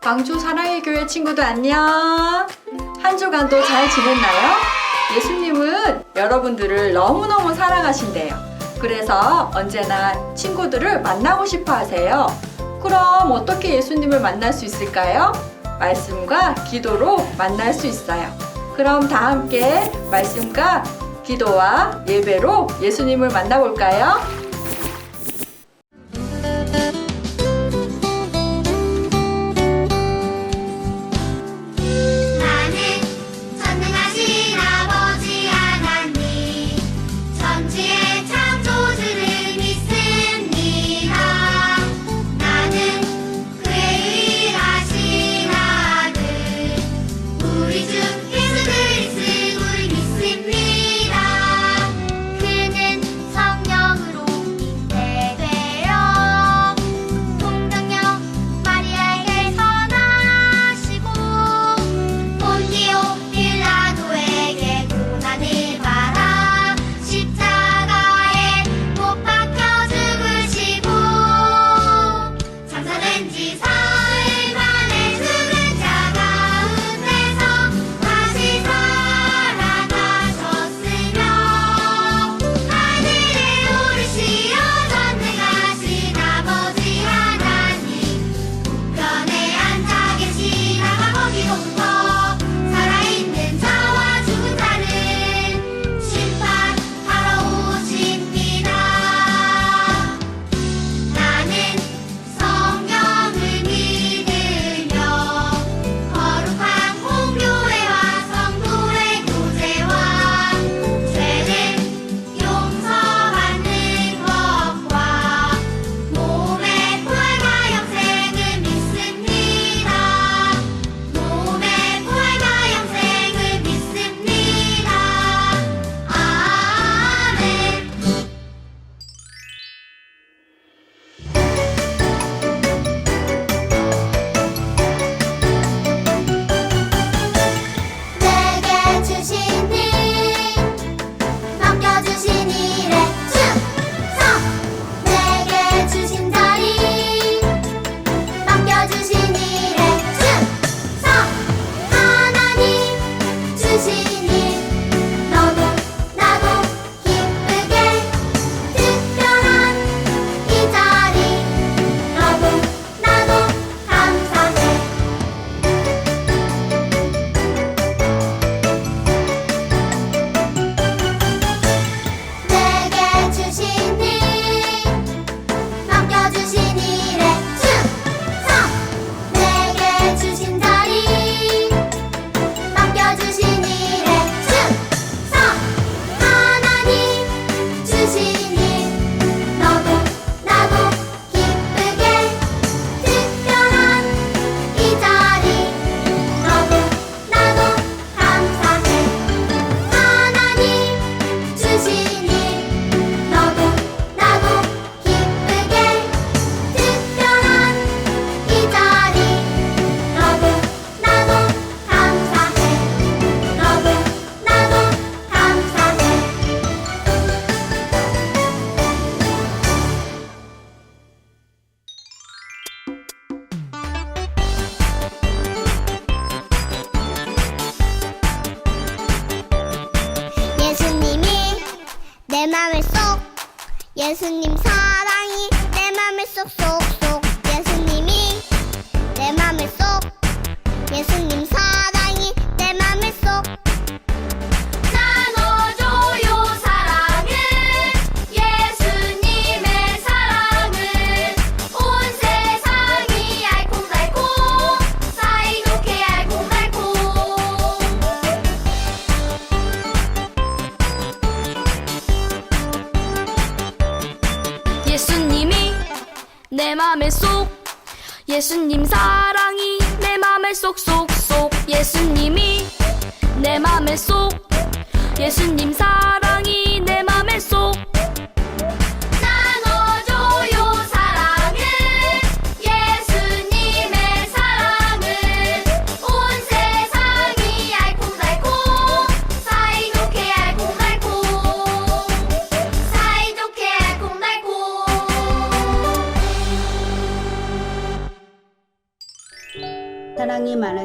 광주 사랑의 교회 친구들 안녕! 한 주간도 잘 지냈나요? 예수님은 여러분들을 너무너무 사랑하신대요. 그래서 언제나 친구들을 만나고 싶어 하세요. 그럼 어떻게 예수님을 만날 수 있을까요? 말씀과 기도로 만날 수 있어요. 그럼 다 함께 말씀과 기도와 예배로 예수님을 만나볼까요? 예수님이 내 맘에 쏙 예수님 사랑.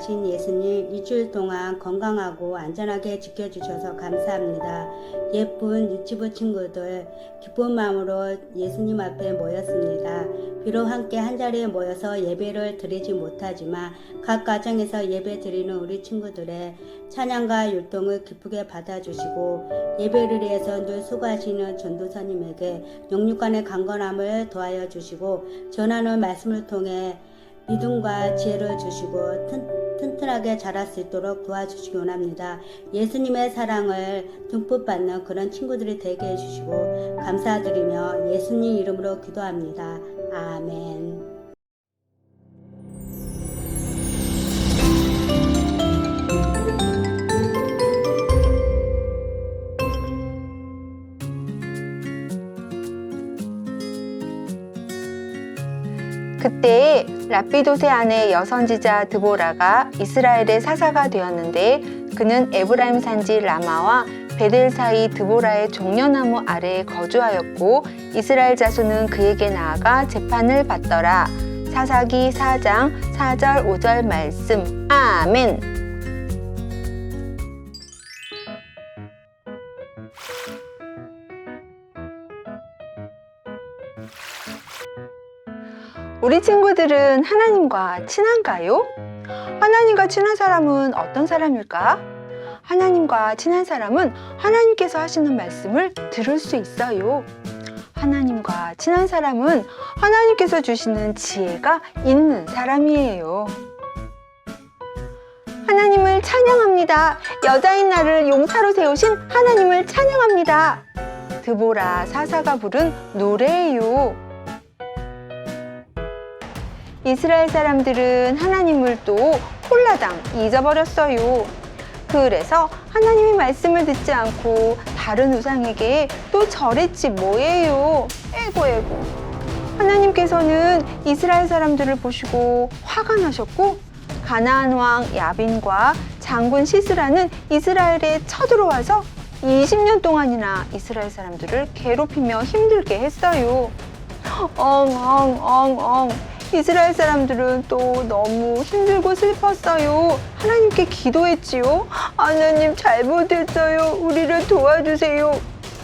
많으신 예수님 일주일 동안 건강하고 안전하게 지켜주셔서 감사합니다. 예쁜 유치부 친구들 기쁜 마음으로 예수님 앞에 모였습니다. 비록 함께 한 자리에 모여서 예배를 드리지 못하지만 각 가정에서 예배 드리는 우리 친구들의 찬양과 율동을 기쁘게 받아주시고 예배를 위해서 늘 수고하시는 전도사님에게 영육간의 강건함을 더하여 주시고 전하는 말씀을 통해 믿음과 지혜를 주시고 튼, 튼튼하게 자랄 수 있도록 도와주시기 원합니다. 예수님의 사랑을 듬뿍 받는 그런 친구들이 되게 해주시고 감사드리며 예수님 이름으로 기도합니다. 아멘. 그때 라피도세 아내 여선지자 드보라가 이스라엘의 사사가 되었는데 그는 에브라임 산지 라마와 베델 사이 드보라의 종려나무 아래에 거주하였고 이스라엘 자손은 그에게 나아가 재판을 받더라. 사사기 4장 4절 5절 말씀. 아멘. 우리 친구들은 하나님과 친한가요? 하나님과 친한 사람은 어떤 사람일까? 하나님과 친한 사람은 하나님께서 하시는 말씀을 들을 수 있어요. 하나님과 친한 사람은 하나님께서 주시는 지혜가 있는 사람이에요. 하나님을 찬양합니다. 여자인 나를 용사로 세우신 하나님을 찬양합니다. 드보라 사사가 부른 노래예요. 이스라엘 사람들은 하나님을 또 홀라당 잊어버렸어요. 그래서 하나님의 말씀을 듣지 않고 다른 우상에게 또 절했지 뭐예요. 에고 에고. 하나님께서는 이스라엘 사람들을 보시고 화가 나셨고 가나안 왕 야빈과 장군 시스라는 이스라엘에 쳐들어와서 20년 동안이나 이스라엘 사람들을 괴롭히며 힘들게 했어요. 엉엉엉엉. 이스라엘 사람들은 또 너무 힘들고 슬펐어요. 하나님께 기도했지요. 하나님 잘못했어요. 우리를 도와주세요.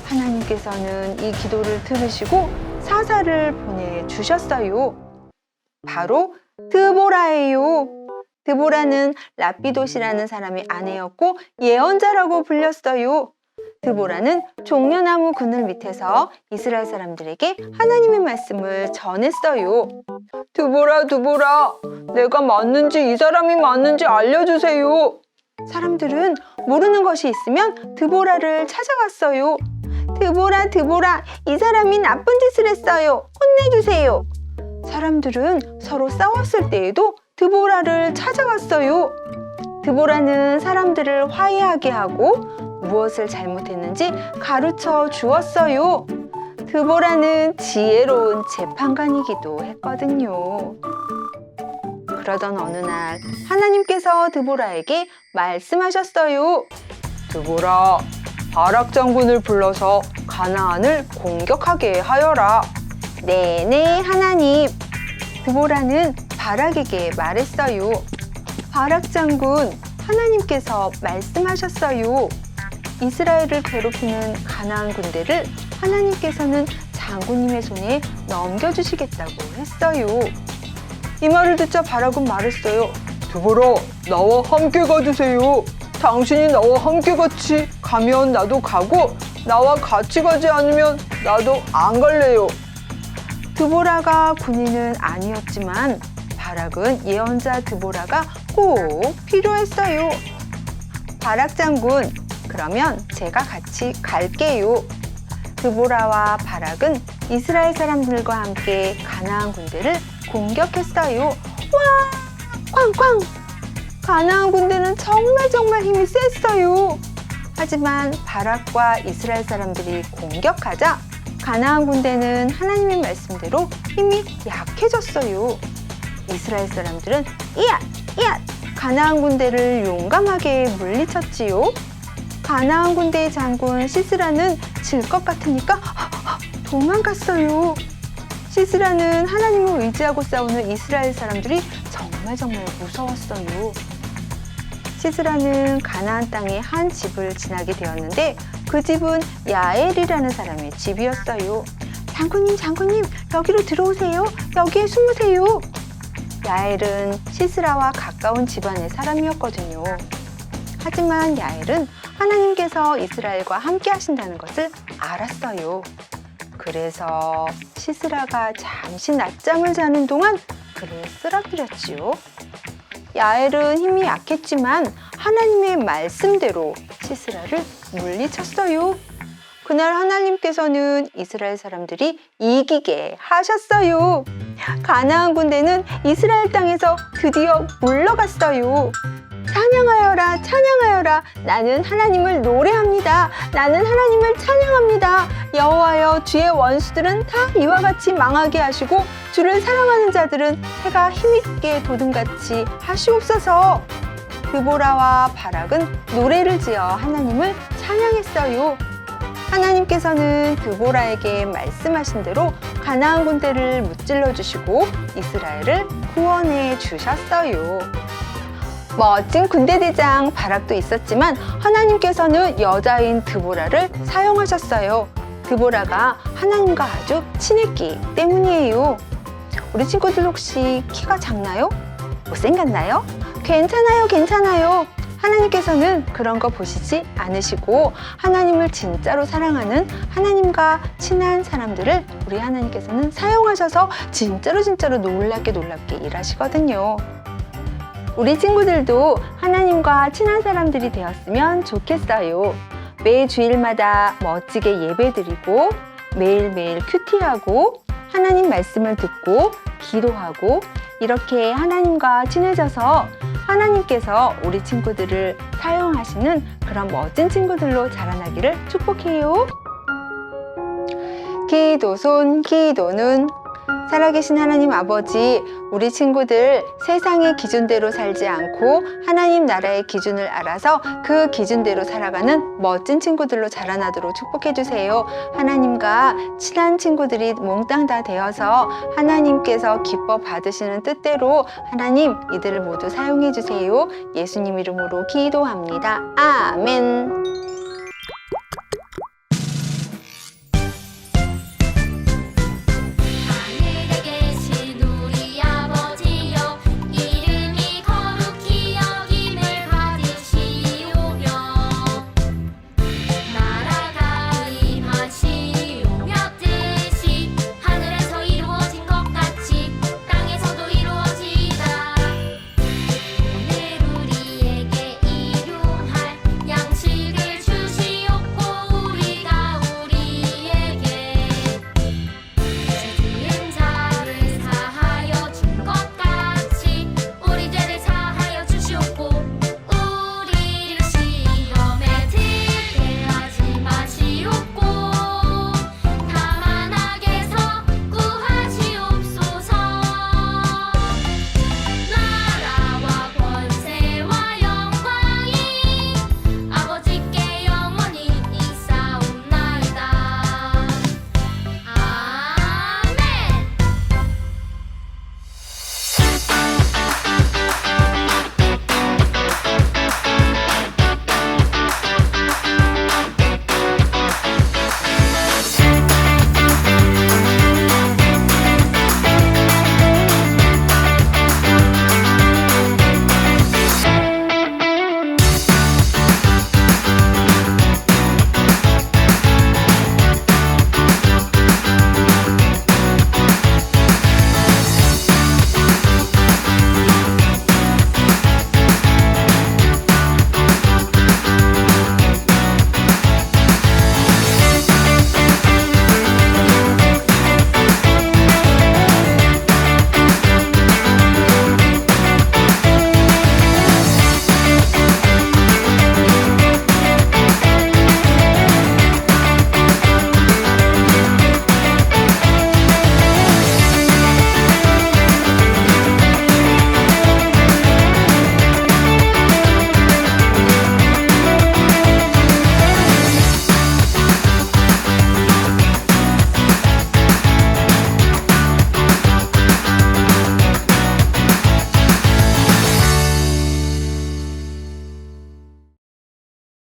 하나님께서는 이 기도를 들으시고 사사를 보내주셨어요. 바로 드보라예요. 드보라는 라피도시라는 사람의 아내였고 예언자라고 불렸어요. 드보라는 종려나무 그늘 밑에서 이스라엘 사람들에게 하나님의 말씀을 전했어요. 드보라, 드보라, 내가 맞는지 이 사람이 맞는지 알려주세요. 사람들은 모르는 것이 있으면 드보라를 찾아갔어요. 드보라, 드보라, 이 사람이 나쁜 짓을 했어요. 혼내주세요. 사람들은 서로 싸웠을 때에도 드보라를 찾아갔어요. 드보라는 사람들을 화해하게 하고 무엇을 잘못했는지 가르쳐 주었어요. 드보라는 지혜로운 재판관이기도 했거든요. 그러던 어느 날 하나님께서 드보라에게 말씀하셨어요. 드보라, 바락 장군을 불러서 가나안을 공격하게 하여라. 네네 하나님. 드보라는 바락에게 말했어요. 바락 장군, 하나님께서 말씀하셨어요. 이스라엘을 괴롭히는 가나안 군대를 하나님께서는 장군님의 손에 넘겨주시겠다고 했어요. 이 말을 듣자 바락은 말했어요. 드보라, 나와 함께 가주세요. 당신이 나와 함께 같이 가면 나도 가고 나와 같이 가지 않으면 나도 안 갈래요. 드보라가 군인은 아니었지만 바락은 예언자 드보라가 꼭 필요했어요. 바락 장군, 그러면 제가 같이 갈게요. 드보라와 바락은 이스라엘 사람들과 함께 가나안 군대를 공격했어요. 와! 쾅쾅! 가나안 군대는 정말 정말 힘이 셌어요. 하지만 바락과 이스라엘 사람들이 공격하자 가나안 군대는 하나님의 말씀대로 힘이 약해졌어요. 이스라엘 사람들은 이앗! 이앗! 가나안 군대를 용감하게 물리쳤지요. 가나안 군대의 장군 시스라는 질 것 같으니까 도망갔어요. 시스라는 하나님을 의지하고 싸우는 이스라엘 사람들이 정말 정말 무서웠어요. 시스라는 가나안 땅의 한 집을 지나게 되었는데 그 집은 야엘이라는 사람의 집이었어요. 장군님, 장군님, 여기로 들어오세요. 여기에 숨으세요. 야엘은 시스라와 가까운 집안의 사람이었거든요. 하지만 야엘은 하나님께서 이스라엘과 함께 하신다는 것을 알았어요. 그래서 시스라가 잠시 낮잠을 자는 동안 그를 쓰러뜨렸지요. 야엘은 힘이 약했지만 하나님의 말씀대로 시스라를 물리쳤어요. 그날 하나님께서는 이스라엘 사람들이 이기게 하셨어요. 가나안 군대는 이스라엘 땅에서 드디어 물러갔어요. 찬양하여라, 찬양하여라. 나는 하나님을 노래합니다. 나는 하나님을 찬양합니다. 여호와여, 주의 원수들은 다 이와 같이 망하게 하시고 주를 사랑하는 자들은 해가 힘있게 도든같이 하시옵소서. 드보라와 바락은 노래를 지어 하나님을 찬양했어요. 하나님께서는 드보라에게 말씀하신 대로 가나안 군대를 무찔러 주시고 이스라엘을 구원해 주셨어요. 멋진 군대 대장 바락도 있었지만 하나님께서는 여자인 드보라를 사용하셨어요. 드보라가 하나님과 아주 친했기 때문이에요. 우리 친구들 혹시 키가 작나요? 못생겼나요? 괜찮아요, 괜찮아요. 하나님께서는 그런 거 보시지 않으시고 하나님을 진짜로 사랑하는 하나님과 친한 사람들을 우리 하나님께서는 사용하셔서 진짜로 진짜로 놀랍게 놀랍게 일하시거든요. 우리 친구들도 하나님과 친한 사람들이 되었으면 좋겠어요. 매 주일마다 멋지게 예배드리고 매일매일 큐티하고 하나님 말씀을 듣고 기도하고 이렇게 하나님과 친해져서 하나님께서 우리 친구들을 사용하시는 그런 멋진 친구들로 자라나기를 축복해요. 기도손 기도는 살아계신 하나님 아버지, 우리 친구들 세상의 기준대로 살지 않고 하나님 나라의 기준을 알아서 그 기준대로 살아가는 멋진 친구들로 자라나도록 축복해 주세요. 하나님과 친한 친구들이 몽땅 다 되어서 하나님께서 기뻐 받으시는 뜻대로 하나님 이들을 모두 사용해 주세요. 예수님 이름으로 기도합니다. 아멘.